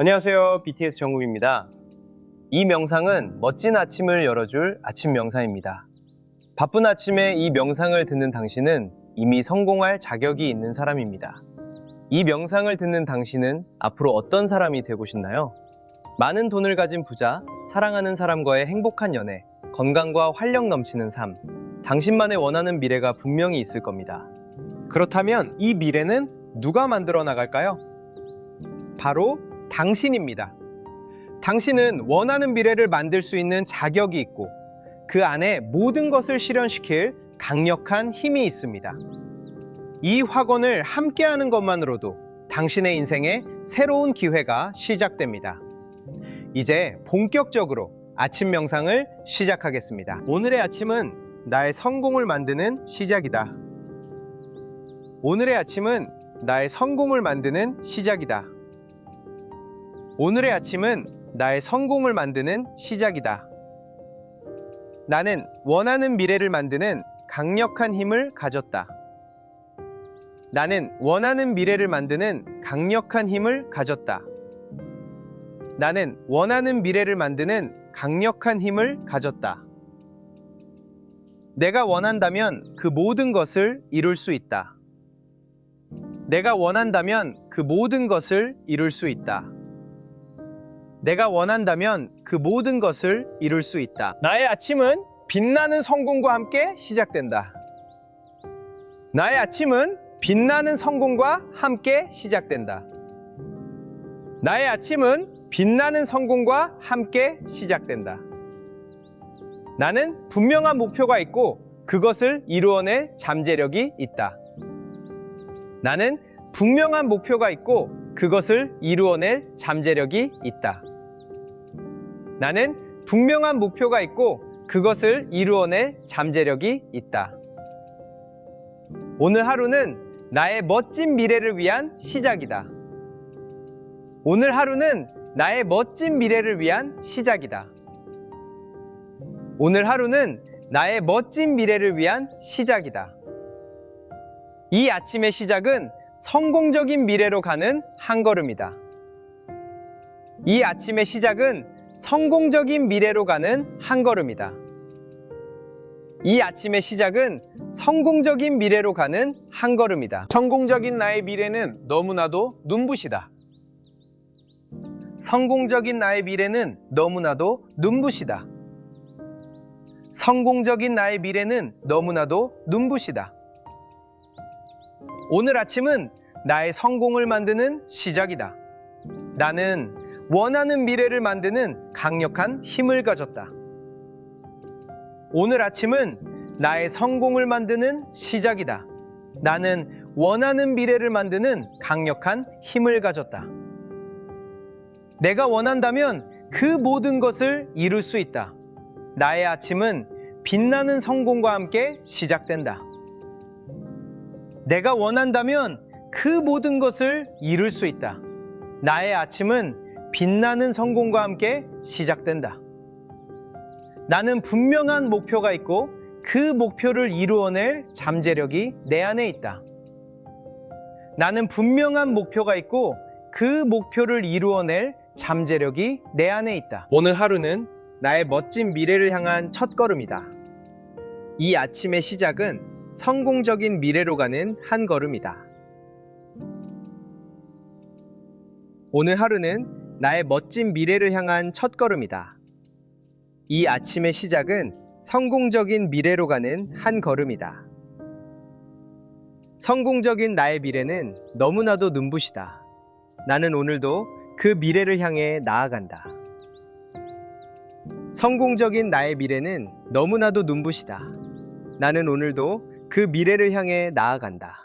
안녕하세요. BTS 정국입니다. 이 명상은 멋진 아침을 열어줄 아침 명상입니다. 바쁜 아침에 이 명상을 듣는 당신은 이미 성공할 자격이 있는 사람입니다. 이 명상을 듣는 당신은 앞으로 어떤 사람이 되고 싶나요? 많은 돈을 가진 부자, 사랑하는 사람과의 행복한 연애, 건강과 활력 넘치는 삶, 당신만의 원하는 미래가 분명히 있을 겁니다. 그렇다면 이 미래는 누가 만들어 나갈까요? 바로 당신입니다. 당신은 원하는 미래를 만들 수 있는 자격이 있고 그 안에 모든 것을 실현시킬 강력한 힘이 있습니다. 이 확언을 함께하는 것만으로도 당신의 인생에 새로운 기회가 시작됩니다. 이제 본격적으로 아침 명상을 시작하겠습니다. 오늘의 아침은 나의 성공을 만드는 시작이다. 오늘의 아침은 나의 성공을 만드는 시작이다. 오늘의 아침은 나의 성공을 만드는 시작이다. 나는 원하는 미래를 만드는 강력한 힘을 가졌다. 나는 원하는 미래를 만드는 강력한 힘을 가졌다. 나는 원하는 미래를 만드는 강력한 힘을 가졌다. 내가 원한다면 그 모든 것을 이룰 수 있다. 내가 원한다면 그 모든 것을 이룰 수 있다. 내가 원한다면 그 모든 것을 이룰 수 있다. 나의 아침은 빛나는 성공과 함께 시작된다. 나의 아침은 빛나는 성공과 함께 시작된다. 나의 아침은 빛나는 성공과 함께 시작된다. 나는 분명한 목표가 있고 그것을 이루어낼 잠재력이 있다. 나는 분명한 목표가 있고 그것을 이루어낼 잠재력이 있다. 나는 분명한 목표가 있고 그것을 이루어낼 잠재력이 있다. 오늘 하루는 나의 멋진 미래를 위한 시작이다. 오늘 하루는 나의 멋진 미래를 위한 시작이다. 오늘 하루는 나의 멋진 미래를 위한 시작이다. 이 아침의 시작은 성공적인 미래로 가는 한 걸음이다. 이 아침의 시작은 성공적인 미래로 가는 한 걸음이다. 이 아침의 시작은 성공적인 미래로 가는 한 걸음이다. 성공적인 나의 미래는 너무나도 눈부시다. 성공적인 나의 미래는 너무나도 눈부시다. 성공적인 나의 미래는 너무나도 눈부시다. 오늘 아침은 나의 성공을 만드는 시작이다. 나는 원하는 미래를 만드는 강력한 힘을 가졌다. 오늘 아침은 나의 성공을 만드는 시작이다. 나는 원하는 미래를 만드는 강력한 힘을 가졌다. 내가 원한다면 그 모든 것을 이룰 수 있다. 나의 아침은 빛나는 성공과 함께 시작된다. 내가 원한다면 그 모든 것을 이룰 수 있다. 나의 아침은 빛나는 성공과 함께 시작된다. 나는 분명한 목표가 있고 그 목표를 이루어낼 잠재력이 내 안에 있다. 나는 분명한 목표가 있고 그 목표를 이루어낼 잠재력이 내 안에 있다. 오늘 하루는 나의 멋진 미래를 향한 첫 걸음이다. 이 아침의 시작은 성공적인 미래로 가는 한 걸음이다. 오늘 하루는 나의 멋진 미래를 향한 첫 걸음이다. 이 아침의 시작은 성공적인 미래로 가는 한 걸음이다. 성공적인 나의 미래는 너무나도 눈부시다. 나는 오늘도 그 미래를 향해 나아간다. 성공적인 나의 미래는 너무나도 눈부시다. 나는 오늘도 그 미래를 향해 나아간다.